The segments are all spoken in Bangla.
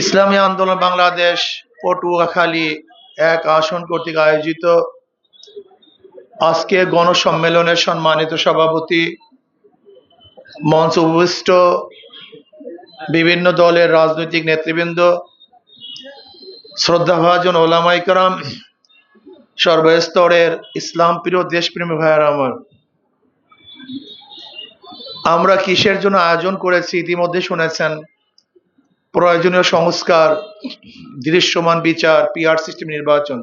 ইসলামী আন্দোলন বাংলাদেশ পটুয়াখালী এক আসন কর্তৃক আয়োজিত আজকে গণসম্মেলনের সম্মানিত সভাপতি মঞ্চ উপবিষ্ট বিভিন্ন দলের রাজনৈতিক নেতৃবৃন্দ, শ্রদ্ধাভাজন ওলামাইকরাম সর্বস্তরের ইসলাম প্রিয় দেশপ্রেমী ভাইয়ার আমার। আমরা কিসের জন্য আয়োজন করেছি ইতিমধ্যে শুনেছেন প্রয়োজনীয় সংস্কার, দৃশ্যমান বিচার পিআর সিস্টেম নির্বাচন।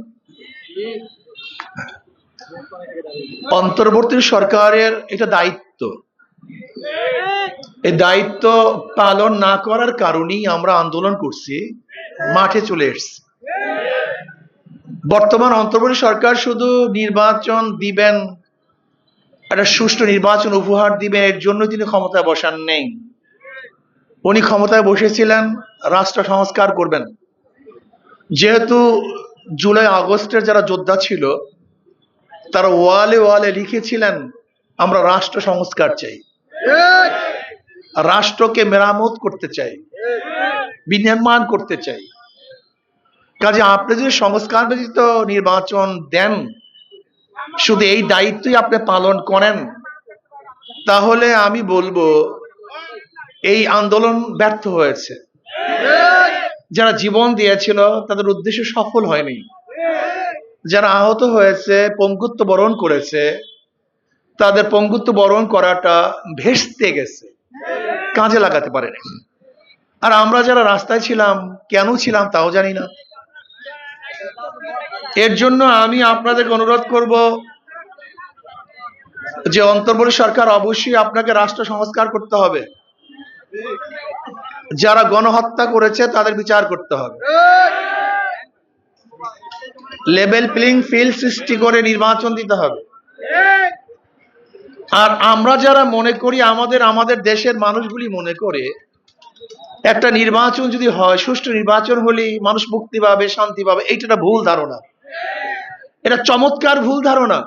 অন্তর্বর্তী সরকারের এটা দায়িত্ব। এই দায়িত্ব পালন না করার কারণেই আমরা আন্দোলন করছি, মাঠে চলে এসছি। বর্তমান অন্তর্বর্তী সরকার শুধু নির্বাচন দিবেন, একটা সুষ্ঠু নির্বাচন উপহার দিবেন এর জন্য তিনি ক্ষমতায় বসান নেই। উনি ক্ষমতায় বসেছিলেন, রাষ্ট্র সংস্কার করবেন। যেহেতু জুলাই, আগস্টের যারা যোদ্ধা ছিল, তারা ওয়ালে ওয়ালে লিখেছিলেন, আমরা রাষ্ট্র সংস্কার চাই। রাষ্ট্রকে মেরামত করতে চাই, বিনির্মাণ করতে চাই। কাজে আপনি যদি সংস্কার ব্যতীত নির্বাচন দেন, শুধু এই দায়িত্বই আপনি পালন করেন, তাহলে আমি বলব এই আন্দোলন ব্যর্থ হয়েছে। যারা জীবন দিয়েছিল, তাদের উদ্দেশ্য সফল হয়নি। যারা আহত হয়েছে, পঙ্গুত্ব বরণ করেছে, তাদের পঙ্গুত্ব বরণ করাটা ভেস্তে গেছে। কাজে লাগাতে পারেনি। আর আমরা যারা রাস্তায় ছিলাম, কেন ছিলাম তাও জানি না। এর জন্য আমি আপনাদেরকে অনুরোধ করব যে অন্তর্বর্তী সরকার অবশ্যই আপনাকে রাষ্ট্র সংস্কার করতে হবে। যারা গণহত্যা করেছে, তাদের বিচার করতে হবে। লেভেল প্লেইং ফিল্ড সৃষ্টি করে নির্বাচন দিতে হবে। আর আমরা যারা মনে করি, আমাদের আমাদের দেশের মানুষগুলি মনে করে, একটা নির্বাচন যদি হয়, সুষ্ঠু নির্বাচন হলেই মানুষ মুক্তি পাবে, শান্তি পাবে, এইটা ভুল ধারণা। এটা চমৎকার ভুল ধারণা।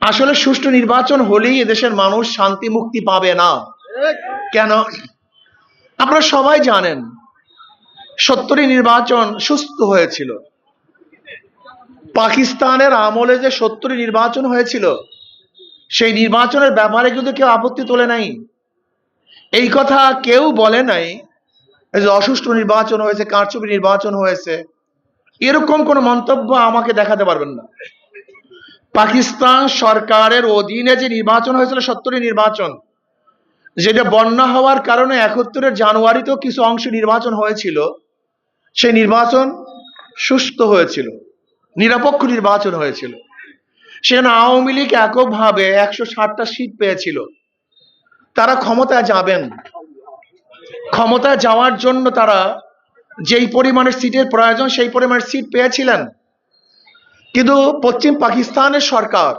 আসলে সুষ্ঠু নির্বাচন হলেই এদেশের মানুষ শান্তি, মুক্তি পাবে না। কেন? আপনারা সবাই জানেন, সত্তরই নির্বাচন সুস্থ হয়েছিল। পাকিস্তানের আমলে যে সত্তরই নির্বাচন হয়েছিল, সেই নির্বাচনের ব্যাপারে কিন্তু কেউ আপত্তি তোলে নাই। এই কথা কেউ বলে নাই যে অসুষ্ঠু নির্বাচন হয়েছে, কারচুপি নির্বাচন হয়েছে। এরকম কোন মন্তব্য আমাকে দেখাতে পারবেন না। পাকিস্তান সরকারের অধীনে যে নির্বাচন হয়েছিল, সত্তরই নির্বাচন যেটা বন্যা হওয়ার কারণে একাত্তরের জানুয়ারিতেও কিছু অংশ নির্বাচন হয়েছিল, সেই নির্বাচন সুস্থ হয়েছিল, নিরপেক্ষ নির্বাচন হয়েছিল। সেখানে আওয়ামী লীগ এককভাবে একশো ষাটটা সিট পেয়েছিল। তারা ক্ষমতায় যাবেন। ক্ষমতায় যাওয়ার জন্য তারা যেই পরিমাণের সিটের প্রয়োজন সেই পরিমাণের সিট পেয়েছিলেন। কিন্তু পশ্চিম পাকিস্তানের সরকার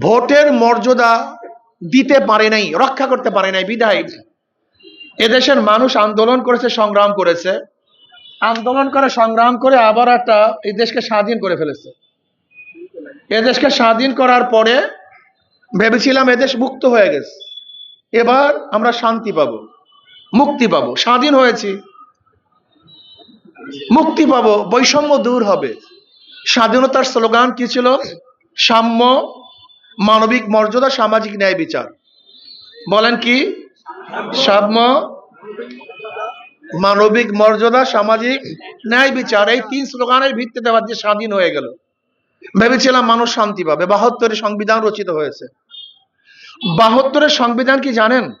ভোটের মর্যাদা দিতে পারে নাই, রক্ষা করতে পারে নাই বিধায় এদেশের মানুষ আন্দোলন করেছে, সংগ্রাম করেছে। আন্দোলন করে, সংগ্রাম করে আবার একটা এই দেশকে স্বাধীন করে ফেলেছে। এদেশকে স্বাধীন করার পরে ভেবেছিলাম এদেশ মুক্ত হয়ে গেছে। এবার আমরা শান্তি পাব, মুক্তি পাবো, স্বাধীন হয়েছি। মুক্তি পাব, বৈষম্য দূর হবে। স্বাধীনতার স্লোগান কি ছিল? সাম্য মানবিক মর্যাদা, সামাজিক ন্যায় বিচার। বলেন কি? সাম্য, মানবিক মর্যাদা, সামাজিক ন্যায় বিচার। এই তিন স্লোগানের ভিত্তিতে আবার যে স্বাধীন হয়ে গেল। ভেবেছিলাম মানুষ শান্তি পাবে। বাহাত্তরের সংবিধান রচিত হয়েছে। বাহাত্তরের সংবিধান কি জানেন?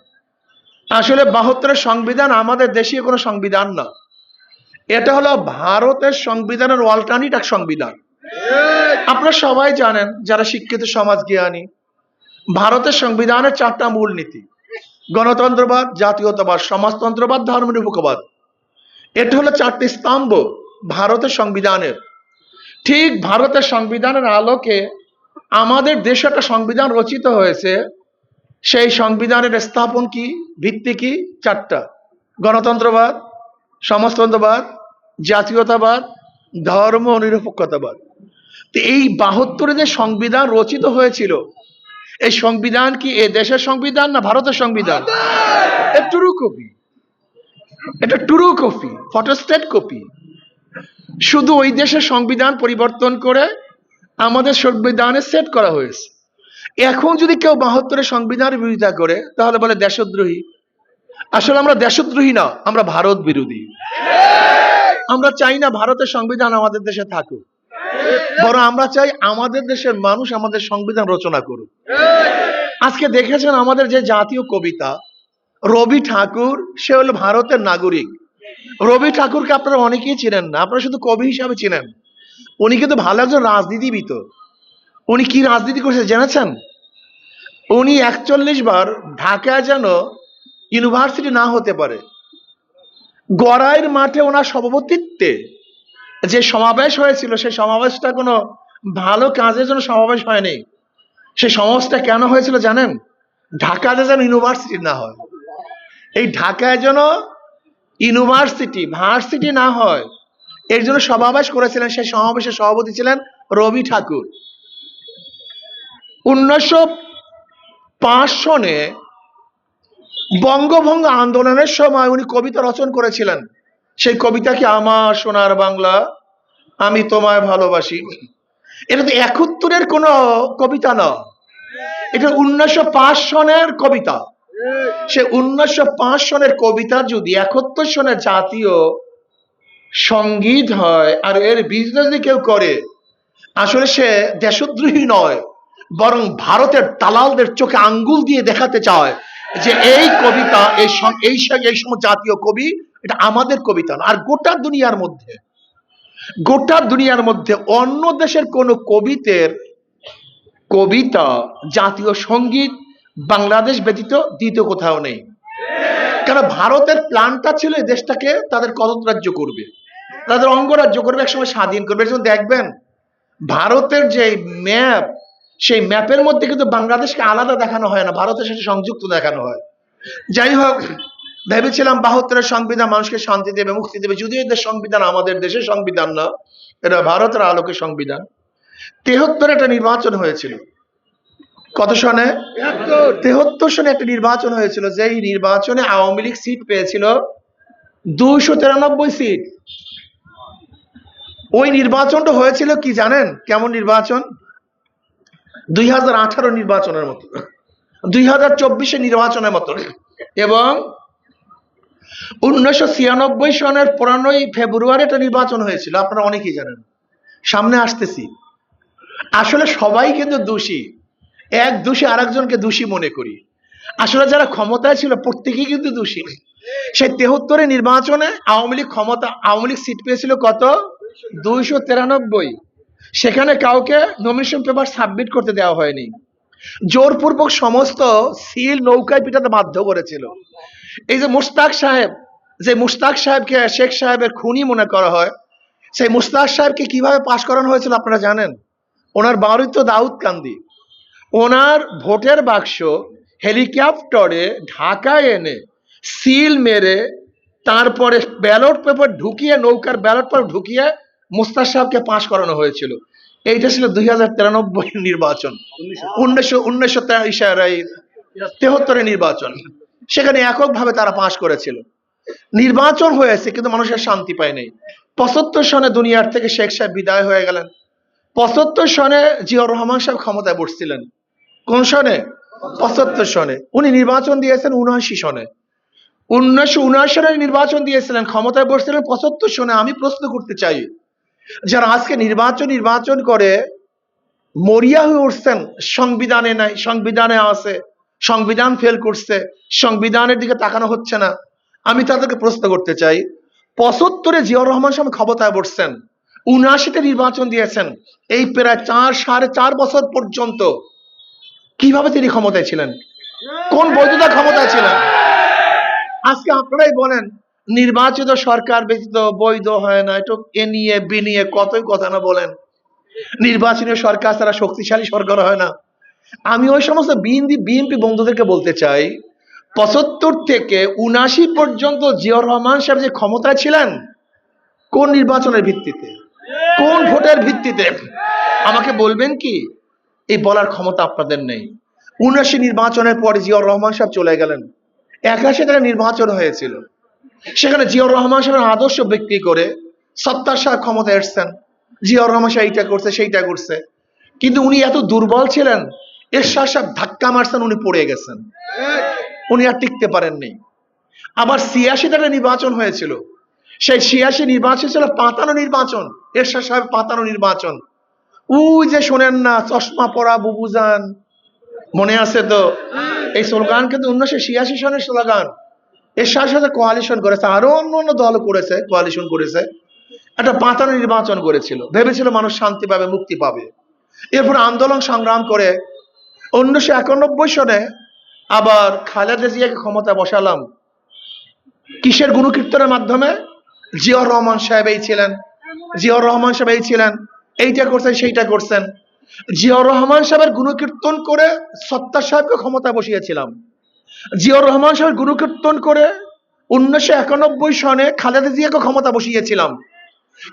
আসলে বাহাত্তরের সংবিধান আমাদের দেশীয় কোনো সংবিধান না। এটা হলো ভারতের সংবিধানের অল্টারনেট এক সংবিধান। আপনারা সবাই জানেন, যারা শিক্ষিত সমাজ জ্ঞানী, ভারতের সংবিধানের চারটা মূলনীতি গণতন্ত্রবাদ, জাতীয়তাবাদ, সমাজতন্ত্রবাদ, ধর্মনিরপেক্ষবাদ। এটা হলো চারটি স্তম্ভ ভারতের সংবিধানের। ঠিক ভারতের সংবিধানের আলোকে আমাদের দেশে একটা সংবিধান রচিত হয়েছে। সেই সংবিধানের স্থাপন কি, ভিত্তি কি, চারটা। গণতন্ত্রবাদ, সমাজতন্ত্রবাদ, জাতীয়তাবাদ ধর্ম নিরপেক্ষতাবাদ এই বাহাত্তরে যে সংবিধান রচিত হয়েছিল এই সংবিধান কি এ দেশের সংবিধান না ভারতের সংবিধান? একটু কবি এটা টুরু কপি ফটোস্টেট কপি। শুধু ওই দেশের সংবিধান পরিবর্তন করে আমাদের সংবিধানে সেট করা হয়েছে। এখন যদি কেউ বাহাত্তরের সংবিধানের বিরোধিতা করে তাহলে বলে দেশদ্রোহী। আসলে আমরা দেশদ্রোহী না আমরা ভারত বিরোধী। আমরা চাই না ভারতের সংবিধান আমাদের দেশে থাকুক। বরং আমরা চাই আমাদের দেশের মানুষ আমাদের সংবিধান রচনা করুক। আজকে দেখেছেন আমাদের যে জাতীয় কবিতা, রবি ঠাকুর, সে হলো ভারতের নাগরিক। রবি ঠাকুরকে আপনারা অনেকেই চিনেন না, আপনারা শুধু কবি হিসাবে চিনেন। উনি কিন্তু ভালো একজন রাজনীতিবিদ। উনি কি রাজনীতি করছে জেনেছেন? উনি একচল্লিশ বার ঢাকায় যেন ইউনিভার্সিটি না হতে পারে, গড়াইয়ের মাঠে ওনার সভাপতিত্বে যে সমাবেশ হয়েছিল, সেই সমাবেশটা কোনো ভালো কাজের জন্য সমাবেশ হয়নি। সেই সমাবেশটা কেন হয়েছিল জানেন? ঢাকাতে যেন ইউনিভার্সিটি না হয়। এই ঢাকায় যেন ইউনিভার্সিটি ভার্সিটি না হয়, এর জন্য সমাবেশ করেছিলেন, সেই সমাবেশের সভাপতি ছিলেন রবি ঠাকুর। উনিশশো পাঁচ সনে বঙ্গভঙ্গ আন্দোলনের সময় উনি কবিতা রচন করেছিলেন। সেই কবিতা কি আমার সোনার বাংলা? আমি তোমায় ভালোবাসি। এটা তো একাত্তরের কোনো কবিতা না। এটা উনিশশো পাঁচ সনের কবিতা। সে উনিশশো পাঁচ সনের কবিতা যদি একাত্তর সনের জাতীয় সংগীত হয়, আর এর বিজনেস কেউ করে, আসলে সে দেশদ্রোহী নয়, বরং ভারতের দালালদের চোখে আঙ্গুল দিয়ে দেখাতে চায় যে এই কবিতা, এই এই সময় জাতীয় কবি এটা আমাদের কবিতা না, আর গোটা দুনিয়ার মধ্যে, গোটা দুনিয়ার মধ্যে অন্য দেশের কোন কবিতের কবিতা, জাতীয় সংগীত, বাংলাদেশ ব্যতীত দ্বিতীয় কোথাও নেই। কারণ ভারতের প্ল্যানটা ছিল এই দেশটাকে তাদের কদরাজ্য করবে, তাদের অঙ্গরাজ্য করবে, একসময় স্বাধীন করবে। জন্য দেখবেন, ভারতের যে ম্যাপ, সেই ম্যাপের মধ্যে কিন্তু বাংলাদেশকে আলাদা দেখানো হয় না, ভারতের সাথে সংযুক্ত দেখানো হয়। যাই হোক ভেবেছিলাম বাহাত্তরের সংবিধান মানুষকে শান্তি দেবে মুক্তি দেবে। যদিও এদের সংবিধান আমাদের দেশের সংবিধান না এটা ভারতের আলোকে সংবিধান। তেহত্তর একটা নির্বাচন হয়েছিল। কত সনে? তেহত্তর সনে একটা নির্বাচন হয়েছিল যেই নির্বাচনে আওয়ামী লীগ সিট পেয়েছিল দুইশো তিরানব্বই সিট। ওই নির্বাচনটা হয়েছিল কি জানেন? কেমন নির্বাচন? দুই হাজার আঠারো নির্বাচনের মতো। দুই হাজার চব্বিশে নির্বাচনের মতো। এবং উনিশশো ছিয়ানব্বই সনের পনেরোই ফেব্রুয়ারি একটা নির্বাচন হয়েছিল, আপনারা অনেকেই জানেন। সামনে আসতেছি। আসলে সবাই কিন্তু দোষী। এক দোষী আরেকজনকে দোষী মনে করি। আসলে যারা ক্ষমতায় ছিল, প্রত্যেকেই কিন্তু দোষী। সেই তেহত্তরে নির্বাচনে আওয়ামী লীগ ক্ষমতা, আওয়ামী লীগ সিট পেয়েছিল কত? দুইশো তিরানব্বই। সেখানে কাউকে নমিনেশন পেপার সাবমিট করতে দেওয়া হয়নি। জোরপূর্বক সমস্ত সিল নৌকায় পিটাতে বাধ্য করেছিল। এই যে মুস্তাক সাহেব, যে মুস্তাক সাহেবকে শেখ সাহেবের খুনি মনে করা হয়, সেই মুস্তাক সাহেবকে কীভাবে পাশ করানো হয়েছিল আপনারা জানেন? ওনার বাড়ি তো দাউদ কান্দি। ওনার ভোটের বাক্স হেলিকপ্টারে ঢাকায় এনে সিল মেরে তারপরে ব্যালট পেপার ঢুকিয়ে, নৌকার ব্যালট পেপার ঢুকিয়ে মুস্তাক সাহেবকে পাশ করানো হয়েছিল। এইটা ছিল দুই হাজার তিরানব্বই নির্বাচন। উনিশশো উনিশশো তেহত্তরের নির্বাচন। সেখানে এককভাবে তারা পাশ করেছিল। নির্বাচন হয়েছে, কিন্তু মানুষের শান্তি পায় নাই পঁচাত্তর সনে দুনিয়ার থেকে শেখ সাহেব বিদায় হয়ে গেলেন। পঁচাত্তর সনে জিয়াউর রহমান সাহেব ক্ষমতায় বসছিলেন। কোন সনে? পঁচাত্তর সনে। উনি নির্বাচন দিয়েছেন উনআশি সনে। উনিশশো উনআশি সনে নির্বাচন দিয়েছিলেন, ক্ষমতায় বসছিলেন পঁচাত্তর সনে। আমি প্রশ্ন করতে চাই, যারা আজকে নির্বাচন নির্বাচন করে মরিয়া হয়ে উঠছেন, সংবিধানে নাই, সংবিধানে আছে সংবিধান ফেল করছে, সংবিধানের দিকে তাকানো হচ্ছে না। আমি তাদেরকে প্রশ্ন করতে চাই, পঁচাত্তরে জিয়াউর রহমান সাহেব ক্ষমতায় বসছেন, উনআশিতে নির্বাচন দিয়েছেন, এই প্রায় চার, সাড়ে চার বছর পর্যন্ত কীভাবে তিনি ক্ষমতায় ছিলেন? কোন বৈধতা ক্ষমতায় ছিলেন? আজকে আপনারাই বলেন, নির্বাচিত সরকার ব্যতীত বৈধ হয় না একটু এ নিয়ে, বি নিয়ে কতই কথা না বলেন। নির্বাচনী সরকার ছাড়া শক্তিশালী সরকার হয় না। আমি ওই সমস্ত বিএনপি বিএনপি বন্ধুদেরকে বলতে চাই, পঁচাত্তর থেকে উনাশি পর্যন্ত জিয়াউর রহমান সাহেব যে ক্ষমতায় ছিলেন, কোন নির্বাচনের ভিত্তিতে? কোন ভোটের ভিত্তিতে? আমাকে বলবেন কি? এই বলার ক্ষমতা আপনাদের নেই। উনাশি নির্বাচনের পরে জিয়াউর রহমান সাহেব চলে গেলেন। একাশি তারা নির্বাচন হয়েছিল। সেখানে জিয়াউর রহমান সাহেবের আদর্শ ব্যক্তি করে সত্তার সাহেব ক্ষমতা এসছেন। জিয়াউর রহমান সাহেব এইটা করছে, সেইটা করছে। কিন্তু উনি এত দুর্বল ছিলেন এরশাদ সাহেব ধাক্কা মারছেন, উনি পড়ে গেছেন। উনি আর টিকতে পারেননি। আবার নির্বাচন হয়েছিল। সেই ছিয়াশি নির্বাচন ছিল পাতানো নির্বাচন। সাহেব পাতানো নির্বাচন। যে শোনেন না, চশমা পরা বুবুজান মনে আছে তো? এই স্লোগান কিন্তু উনিশশো ছিয়াশি সনের স্লোগান। এরশাদ সাথে কোয়ালিশন করেছে, আরও অন্য অন্য দল করেছে কোয়ালিশন করেছে, একটা পাতানো নির্বাচন করেছিল। ভেবেছিল মানুষ শান্তি পাবে, মুক্তি পাবে। এরপর আন্দোলন সংগ্রাম করে উনিশশো একানব্বই সনে আবার খালেদা জিয়াকে ক্ষমতা বসালাম। কিসের গুণকীর্তনের মাধ্যমে? জিয়াউর রহমান সাহেব এই ছিলেন। জিয়াউর রহমান সাহেব এই ছিলেন। এইটা করছেন, সেইটা করছেন। জিয়াউর রহমান সাহেবের গুণকীর্তন করে সত্তার সাহেবকে ক্ষমতা বসিয়েছিলাম। জিয়াউর রহমান সাহেবের গুণকীর্তন করে উনিশশো একানব্বই সনে খালেদা জিয়াকে ক্ষমতা বসিয়েছিলাম।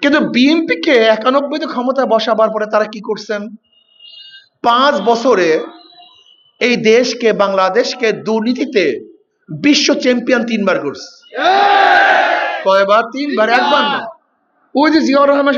কিন্তু বিএনপিকে একানব্বইতে ক্ষমতা বসাবার পরে তারা কি করছেন? পাঁচ বছরে এই দেশকে বাংলাদেশকে দুর্নীতিতে বিশ্ব চ্যাম্পিয়ন তিনবার করছে। কয়বার? তিনবার একবার না। ওই যে জিয়াউর রহমান